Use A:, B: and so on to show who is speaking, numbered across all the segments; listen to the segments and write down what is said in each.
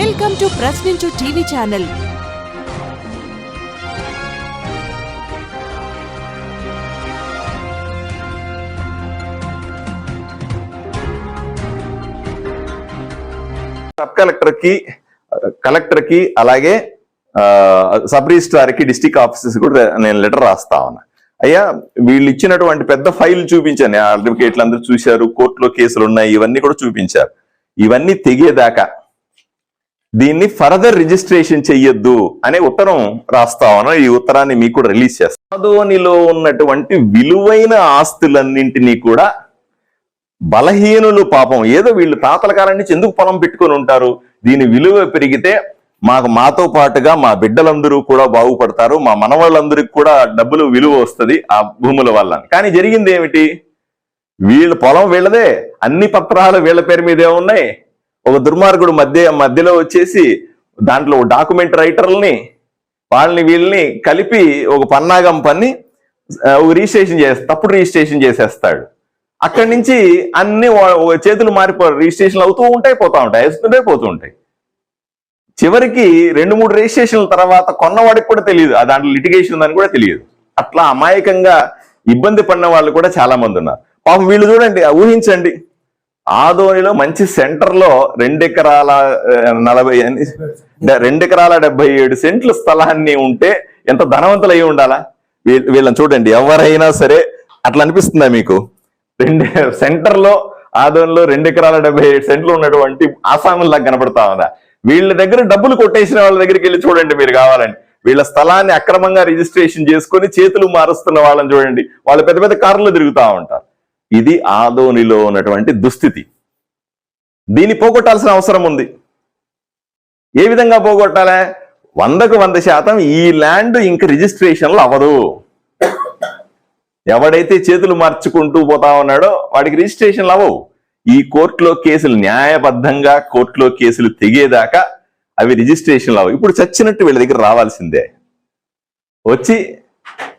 A: Welcome to Prashninchu TV channel
B: sub కలెక్టర్కి కలెక్టర్కి అలాగే సబ్ రిజిస్ట్రార్కి డిస్టిక్ ఆఫీసెస్ కూడా నేను లెటర్ రాస్తా ఉన్నా. అయ్యా వీళ్ళు ఇచ్చినటువంటి పెద్ద ఫైల్ చూపించాను అడ్వకేట్లు అందరూ చూశారు కోర్టులో కేసులు ఉన్నాయి ఇవన్నీ కూడా చూపించారు. ఇవన్నీ తెగేదాకా దీన్ని ఫర్దర్ రిజిస్ట్రేషన్ చెయ్యొద్దు అనే ఉత్తరం రాస్తా ఈ ఉత్తరాన్ని మీకు కూడా రిలీజ్ చేస్తా. ఆదోనిలో ఉన్నటువంటి విలువైన ఆస్తులన్నింటినీ కూడా బలహీనులు పాపం ఏదో వీళ్ళు తాతల కాలం నుంచి ఎందుకు పొలం పెట్టుకొని ఉంటారు? దీని విలువ పెరిగితే మాకు మాతో పాటుగా మా బిడ్డలందరూ కూడా బాగుపడతారు మా మనవాళ్ళందరికీ కూడా డబ్బులు విలువ వస్తుంది ఆ భూముల వల్ల కానీ జరిగింది ఏమిటి? వీళ్ళ పొలం వీళ్ళదే అన్ని పత్రాలు వీళ్ళ పేరు మీదే ఉన్నాయి. ఒక దుర్మార్గుడు మధ్య మధ్యలో వచ్చేసి దాంట్లో డాక్యుమెంట్ రైటర్లని వాళ్ళని వీళ్ళని కలిపి ఒక పన్నాగం పన్ని రిజిస్ట్రేషన్ చేస్తా తప్పుడు రిజిస్ట్రేషన్ చేసేస్తాడు. అక్కడి నుంచి అన్ని వా- చేతులు మారిపో రిజిస్ట్రేషన్లు అవుతూ ఉంటాయి పోతా ఉంటాయి వేస్తుంటే పోతూ ఉంటాయి. చివరికి రెండు మూడు రిజిస్ట్రేషన్ల తర్వాత కొన్నవాడికి కూడా తెలియదు ఆ దాంట్లో లిటిగేషన్ ఉందని కూడా తెలియదు. అట్లా అమాయకంగా ఇబ్బంది పడిన వాళ్ళు కూడా చాలా మంది ఉన్నారు. పాపం వీళ్ళు చూడండి ఊహించండి. ఆదోనిలో మంచి సెంటర్లో రెండెకరాల నలభై ఎన్ని- డ- రెండెకరాల డెబ్బై ఏడు సెంట్ల స్థలాన్ని ఉంటే ఎంత ధనవంతులు అయి ఉండాలా? వీ- వీళ్ళని చూడండి ఎవరైనా సరే అట్లా అనిపిస్తుందా మీకు? రెండు సెంటర్లో ఆదోన్లో రెండు ఎకరాల డెబ్బై ఏడు సెంట్లు ఉన్నటువంటి ఆసాముల్లా కనబడతా ఉందా? వీళ్ళ దగ్గర డబ్బులు కొట్టేసిన వాళ్ళ దగ్గరికి వెళ్ళి చూడండి మీరు కావాలండి వీళ్ళ స్థలాన్ని అక్రమంగా రిజిస్ట్రేషన్ చేసుకొని చేతులు మారుస్తున్న వాళ్ళని చూడండి. వాళ్ళు పెద్ద పెద్ద కార్లు తిరుగుతా ఉంటారు. ఇది ఆదోనిలో ఉన్నటువంటి దుస్థితి. దీన్ని పోగొట్టాల్సిన అవసరం ఉంది. ఏ విధంగా పోగొట్టాలి? వందకు వంద శాతం ఈ ల్యాండ్ ఇంక రిజిస్ట్రేషన్లు అవ్వదు. ఎవడైతే చేతులు మార్చుకుంటూ పోతా ఉన్నాడో వాడికి రిజిస్ట్రేషన్లు అవ్వవు. ఈ కోర్టులో కేసులు న్యాయబద్ధంగా కోర్టులో కేసులు తెగేదాకా అవి రిజిస్ట్రేషన్లు అవ్వవు. ఇప్పుడు చచ్చినట్టు వీళ్ళ దగ్గర రావాల్సిందే. వచ్చి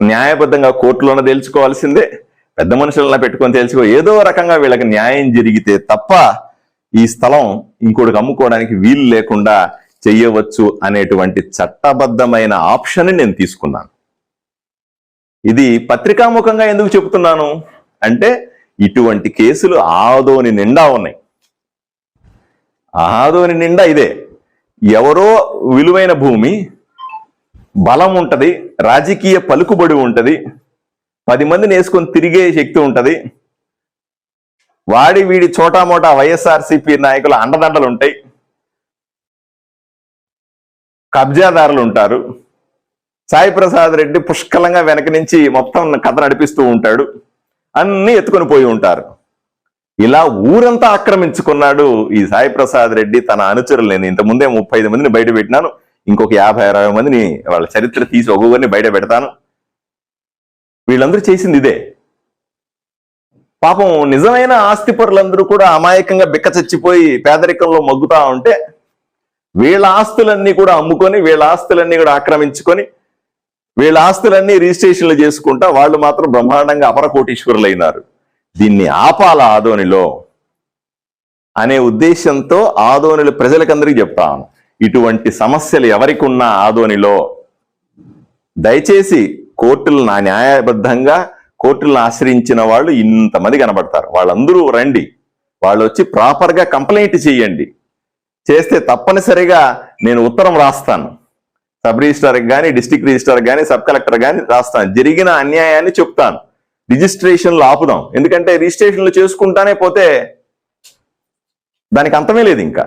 B: న్యాయబద్ధంగా కోర్టులోనే తేల్చుకోవాల్సిందే. పెద్ద మనుషులన్నా పెట్టుకొని తెలుసుకో ఏదో రకంగా వీళ్ళకి న్యాయం జరిగితే తప్ప ఈ స్థలం ఇంకోటికి అమ్ముకోవడానికి వీలు లేకుండా చెయ్యవచ్చు అనేటువంటి చట్టబద్ధమైన ఆప్షన్ నేను తీసుకున్నాను. ఇది పత్రికాముఖంగా ఎందుకు చెబుతున్నాను? అంటే ఇటువంటి కేసులు ఆదోని నిండా ఉన్నాయి. ఆదోని నిండా ఇదే. ఎవరో విలువైన భూమి బలం ఉంటుంది రాజకీయ పలుకుబడి ఉంటుంది పది మందిని వేసుకొని తిరిగే శక్తి ఉంటుంది. వాడి వీడి చోటామోటా వైఎస్ఆర్సిపి నాయకుల అండదండలు ఉంటాయి. కబ్జాదారులు ఉంటారు. సాయి ప్రసాద్ రెడ్డి పుష్కలంగా వెనక నుంచి మొత్తం కథ నడిపిస్తూ ఉంటాడు. అన్ని ఎత్తుకొని పోయి ఉంటారు. ఇలా ఊరంతా ఆక్రమించుకున్నాడు ఈ సాయి ప్రసాద్ రెడ్డి తన అనుచరులు. నేను ఇంతకుముందే ముప్పై ఐదు మందిని బయట పెట్టినాను. ఇంకొక యాభై అరవై మందిని వాళ్ళ చరిత్ర తీసి ఒక్కొక్కరిని బయట పెడతాను. వీళ్ళందరూ చేసింది ఇదే. పాపం నిజమైన ఆస్తిపరులందరూ కూడా అమాయకంగా బిక్క చచ్చిపోయి పేదరికంలో మగ్గుతా ఉంటే వీళ్ళ ఆస్తులన్నీ కూడా అమ్ముకొని వీళ్ళ ఆస్తులన్నీ కూడా ఆక్రమించుకొని వీళ్ళ ఆస్తులన్నీ రిజిస్ట్రేషన్లు చేసుకుంటా వాళ్ళు మాత్రం బ్రహ్మాండంగా అపర కోటీశ్వరులు అయినారు దీన్ని ఆపాల ఆదోనిలో? అనే ఉద్దేశంతో ఆదోనిలు ప్రజలకందరికీ చెప్తాను ఇటువంటి సమస్యలు ఎవరికి ఉన్నా ఆదోనిలో. దయచేసి కోర్టులు నా న్యాయబద్ధంగా కోర్టులను ఆశ్రయించిన వాళ్ళు ఇంతమంది కనబడతారు. వాళ్ళందరూ రండి. వాళ్ళు వచ్చి ప్రాపర్గా కంప్లైంట్ చేయండి. చేస్తే తప్పనిసరిగా నేను ఉత్తరం రాస్తాను. సబ్ రిజిస్ట్రార్కి కానీ డిస్టిక్ రిజిస్ట్రార్ కానీ సబ్ కలెక్టర్ కానీ రాస్తాను. జరిగిన అన్యాయాన్ని చెప్తాను. రిజిస్ట్రేషన్లు ఆపుదాం. ఎందుకంటే రిజిస్ట్రేషన్లు చేసుకుంటానే పోతే దానికి అంతమే లేదు ఇంకా.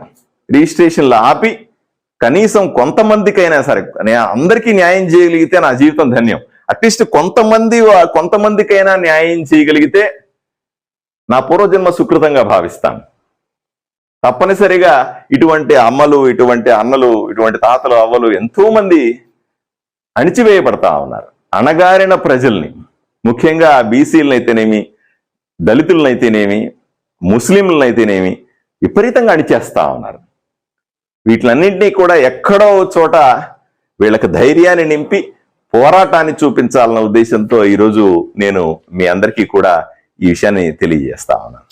B: రిజిస్ట్రేషన్లు ఆపి కనీసం కొంతమందికైనా సరే అందరికీ న్యాయం చేయగలిగితే నా జీవితం ధన్యం. అట్లీస్ట్ కొంతమంది కొంతమందికైనా న్యాయం చేయగలిగితే నా పూర్వజన్మ సుకృతంగా భావిస్తాను. తప్పనిసరిగా ఇటువంటి అమ్మలు ఇటువంటి అన్నలు ఇటువంటి తాతలు అవ్వలు ఎంతో మంది అణిచివేయబడతా ఉన్నారు. అణగారిన ప్రజల్ని ముఖ్యంగా బీసీలనైతేనేమి దళితులనైతేనేమి ముస్లింలనైతేనేమి విపరీతంగా అణిచేస్తా ఉన్నారు. వీటిలన్నింటినీ కూడా ఎక్కడో ఓ చోట వీళ్ళకి ధైర్యాన్ని నింపి పోరాటాన్ని చూపించాలన్న ఉద్దేశంతో ఈరోజు నేను మీ అందరికీ కూడా ఈ విషయాన్ని తెలియజేస్తా ఉన్నాను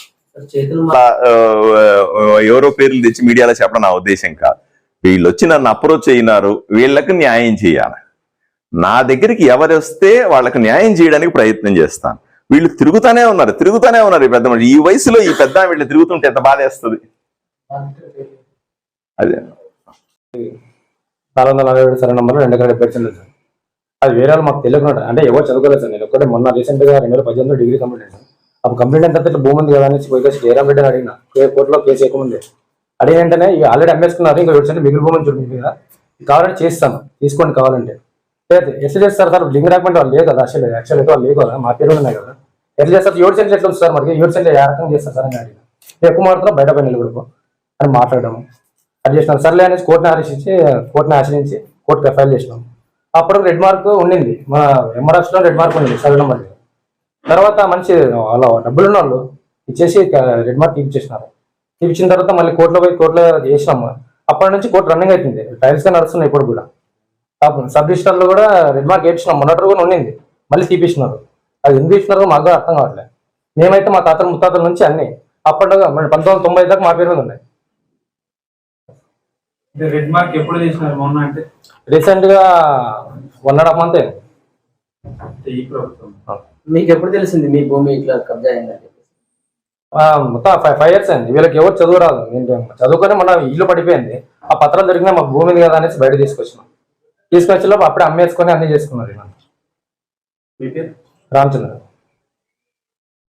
B: ఎవరో పేర్లు తెచ్చి మీడియాలో చెప్పడం నా ఉద్దేశం కాదు. వీళ్ళు వచ్చి నన్ను అప్రోచ్ అయినారు వీళ్ళకి న్యాయం చేయాలి. నా దగ్గరికి ఎవరు వస్తే వాళ్ళకి న్యాయం చేయడానికి ప్రయత్నం చేస్తాను. వీళ్ళు తిరుగుతానే ఉన్నారు తిరుగుతానే ఉన్నారు ఈ పెద్ద మనిషి. ఈ వయసులో ఈ పెద్ద వీళ్ళు తిరుగుతుంటే ఎంత బాధేస్తుంది అదే.
C: నాలుగు వందల నలభై ఏడు సరే నంబర్ రెండు ఎకరాల సార్. అది వేరే వాళ్ళు మాకు తెలియకుండా అంటే ఎవరు చదువుకోలేదు సార్ నేను ఒకటే మొన్న రీసెంట్గా రెండు వేల పద్దెనిమిదిలో డిగ్రీ కంప్లీట్ అయ్యాను అప్పుడు కంప్లీట్ అయిన తర్వాత భూమి ఉంది కదా అని పోయి జయరామ్ రెడ్డి అడిగిన. కోర్టులో కేసు ఎక్కువ అడిగిన వెంటనే ఇక ఆల్రెడీ అమ్మేసుకున్నారు. ఇంకా ఏడు మిగిలి భూమి చూడండి కదా కావాలంటే చేస్తాను. తీసుకోండి కావాలంటే. లేదు ఎట్లా చేస్తారు సార్? లింక్ డాక్యుమెంట్ వాళ్ళు లేదు కదా. అసలు యాక్చువల్ అయితే వాళ్ళు లేదు కదా. మా పేరు ఉన్నాయి కదా. ఎట్లా చేస్తారు ఏడు సెంట్లు ఎట్లా ఉంది సార్ మరి? ఏడు సెంట్లు ఏ రకంగా చేస్తారు సార్ అని అడిగిన. ఎక్కువ మాత్రం బయట పని నిలబడుకో అని మాట్లాడడం. అది చేసినాం. సర్లే అనేసి కోర్టుని ఆశించి కోర్టుని ఆశ్రయించి కోర్టుకి ఫైల్ చేసినాం. అప్పుడు రెడ్ మార్క్ ఉండింది. మన ఎంఆర్ఎఫ్లో రెడ్ మార్క్ ఉండింది చదవడం వల్ల. తర్వాత మంచి వాళ్ళ డబ్బులు ఉన్న వాళ్ళు ఇచ్చేసి రెడ్ మార్క్ ఇచ్చేసినారు ఇచ్చిన తర్వాత మళ్ళీ కోర్టులో పోయి కోర్టులో చేసినాము అప్పటి నుంచి కోర్టు రన్నింగ్ అవుతుంది టైల్స్గా నడుస్తున్నాయి ఇప్పుడు కూడా. సబ్ రిజిస్టర్లు కూడా రెడ్ మార్క్ వేయించినాం మొన్నటి కూడా ఉండింది. మళ్ళీ తీపిస్తున్నారు అది ఎందుకు ఇచ్చినారో మాకు అర్థం కావట్లేదు. మేమైతే మా తాతల ముత్తాతల నుంచి అన్ని అప్పట్లో పంతొమ్మిది వందల తొంభై దాకా మా పేరు ఉన్నాయి
D: రెడ్ మార్క్ ఎప్పుడు మొన్న అంటే?
C: రీసెంట్గా వన్ అండ్ హాఫ్ మంత్
D: ఈ ప్రభుత్వం.
E: మీకు ఎప్పుడు తెలిసింది? మీ భూమి ఇట్లా కబ్జా అయిందని
C: ఆ, మొత్తం ఫైవ్ ఫైవ్ ఇయర్స్ అయింది వీళ్ళకి ఎవరు చదువు రాదు. నేను చదువుకొని మన ఇల్లు పడిపోయింది. ఆ పత్రాలు దొరికినా మాకు భూమి ఉంది కదా అనేసి బయట తీసుకొచ్చినాం. తీసుకొచ్చేలోపు అప్పుడే అమ్మేసుకొని అన్ని చేసుకున్నారు రామచంద్ర